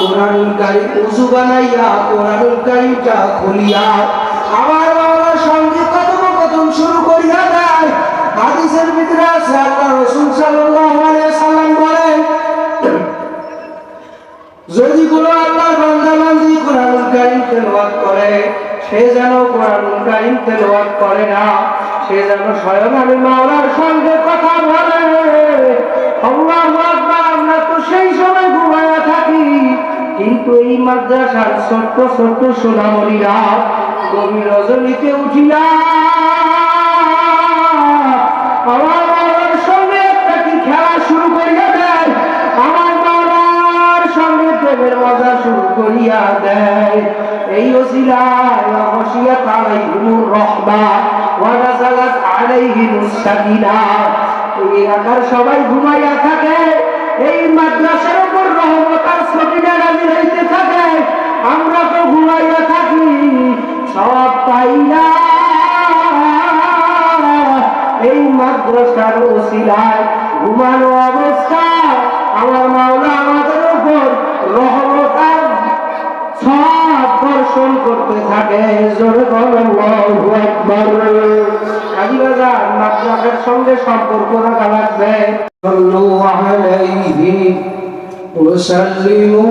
কোরআনুল কারিম বানাইয়া, কোরআনুল কারিমটা খুলিয়া আমার সঙ্গে শুরু করিয়া দেয়। হাদিসের ভিতরে আছে আল্লাহ সাল্লাল্লাহু আলাইহি সাল্লাম বলেন, যদি কোনো আল্লাহর বান্দা বান্দি কোরআনুল কারীম তেলাওয়াত করে, সে যেন কোরআনুল কারীম তেলাওয়াত করে না, সে যেন স্বয়ং আমি মাওলার সঙ্গে কথা বলে। আল্লাহু আকবার আমরা তো সেই সময় ঘুমায়া থাকি কিন্তু এই মাদ্রাসার ছোট্ট ছোট্ট সোনামণিরা গভীর রজনীতে উঠিয়া আমার সঙ্গে খেলা শুরু আমার মজা শুরু করিয়া এই এলাকার সবাই ঘুমাইয়া থাকে। এই মাদ্রাসার উপর রহমত আর সকিনা নাজিল হইতে থাকে, আমরা তো ঘুমাইয়া থাকি সব পাই না। এই মাদ্রাসার ওসিলায় ঘুমানো অবস্থায় আমার মাওলা আমাদের উপর রহমত আর সব দর্শন করতে থাকে। জোরে বলেন চলে যান আপনাদের সঙ্গে সম্পর্ক রাখা লাগবে। সল্লু আলাইহি ওয়া সাল্লিমু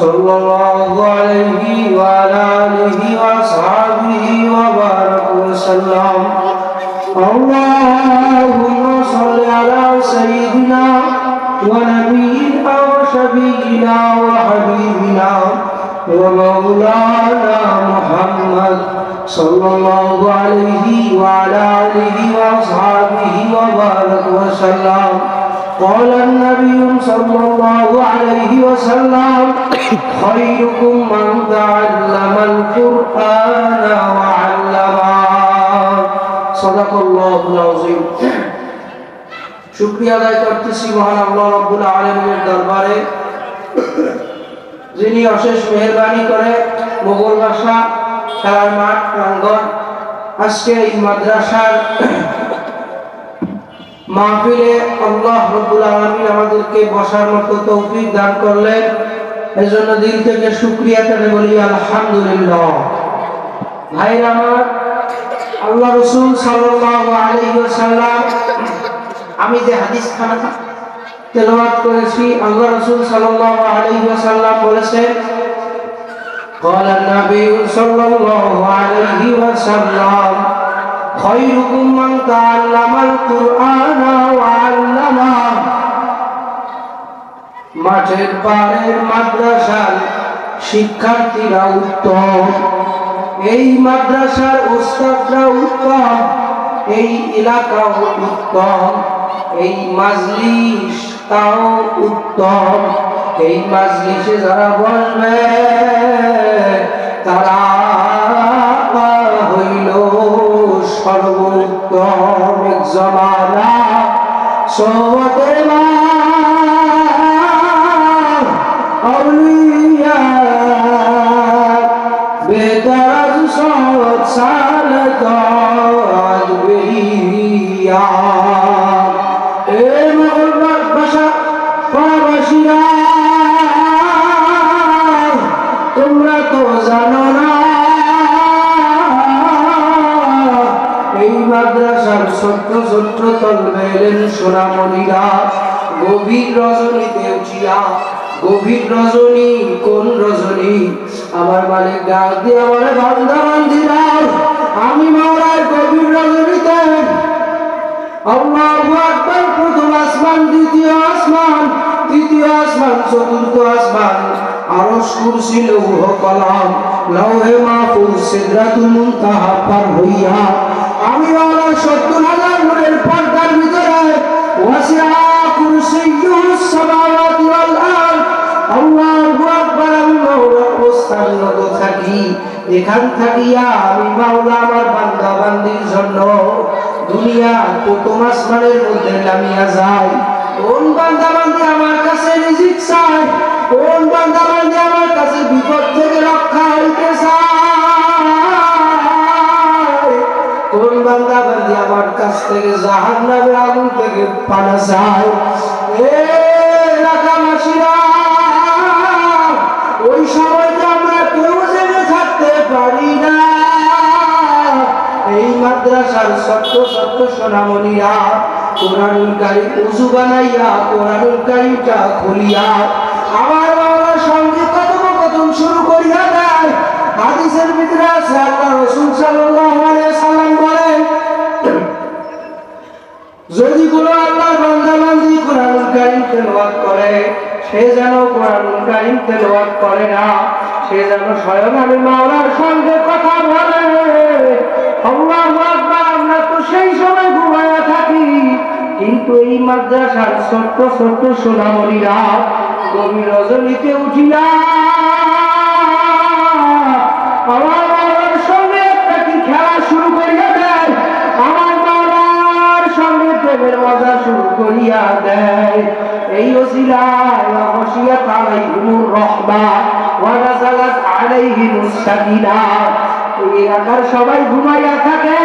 সাল্লাল্লাহু আলাইহি ওয়া আলিহি وحبيبنا ومولانا محمد صلى الله عليه وعلى آله وأصحابه وبارك وسلم قال النبي صلى الله عليه وسلم خيركم من تعلم القرآن وعلمه صدق الله العظيم শুক্রিয়া আদায় করতেছি মহান আল্লাহ রব্বুল আলমিনের দরবারে যিনি অশেষ মেহরবানি করে মোগল ভাষা খেলার মাঠ প্রাঙ্গণ, আজকে এই মাদ্রাসার মাহফিলে আল্লাহ রব্বুল আলমিন আমাদেরকে বসার মতো তৌফিক দান করলেন। এজন্য দিল থেকে শুক্রিয়া করে বলি আলহামদুলিল্লাহ। ভাইরা আমার, আল্লাহ রসুল সাল্লাল্লাহু আলাইহি ওয়াসাল্লাম, আমি যে হাদিস খানা তেলাওয়াত করেছি আল্লাহ রাসূল সাল্লাল্লাহু আলাইহি ওয়াসাল্লাম বলেছেন قال النبي صلى الله عليه وسلم خيركم من تعلم القرآن وعلمه মাঠের পাড়ের মাদ্রাসার শিক্ষার্থীরা উত্তম এই মাদ্রাসার উস্তাদরা উত্তম এই এলাকাও উত্তম এই মাজলিস তাও উত্তম। এই মাজলিসে যারা বসবে তারা হইল সর্বোত্তম জমানা। সোহতের মা বেরিয়া মাদ্রাসার ছোট্ট ছোট্ট তলবে এলেন সোনামণিরা। গভীর রজনীতে উঠিয়া গভীর রজনী, কোন রজনী? আমার মালিক ডাক দিয়ে আমার বান্দা বান্দিরা, আমি মাওলার গভীর রজনীতে। আল্লাহু আকবার, প্রথম আসমান, দ্বিতীয় আসমান, তৃতীয় আসমান, চতুর্থ আসমান, আরশ কুরসি, লৌহ কলাম, লৌহে মাহফুজ, সিদরাতুল মুনতাহা পার হইয়া, আমি সত্তর হাজার নূরের পর্দার ভিতরে এখান থাকিয়া আমি মাওলা আমার বান্দা বান্দির জন্য দুনিয়া প্রথম আসমানের মধ্যে নামিয়া যায় কোন বান্দা বান্দি আমার কাছে রিজিক চায়? কোন বান্দা বান্দি জাহান্নামের আগুন থেকে পানা আমরা কেউ জেনে থাকতে পারি না। এই মাদ্রাসার সত্য সত্য সোনামণিরা, কোরআনুল উজু বানাইয়া, কোরআনুল খুলিয়া আমার বাবার সঙ্গে কারীম তেলাওয়াত করে না মাওলার কিন্তু এই মাদ্রাসার ছোট্ট ছোট্ট সোনামণিরা কবি রজনীতে উঠিলা আমার সঙ্গে একটা খেলা শুরু করিয়া দেয়? আমার বাবার সঙ্গে প্রেমের মজা শুরু করিয়া দেয়। এই ওসিলায় এলাকার সবাই ঘুমাইয়া থাকে,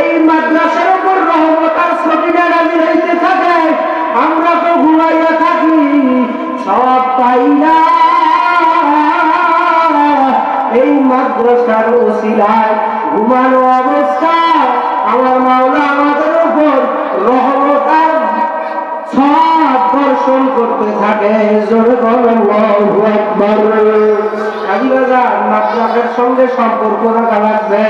এই মাদ্রাসার উপর রহমত আর হইতে থাকে। আমরা তো ঘুমাইয়া থাকি সব পাই না। এই মাদ্রাসার ওসিলায় সঙ্গে সম্পর্ক রাখা লাগবে।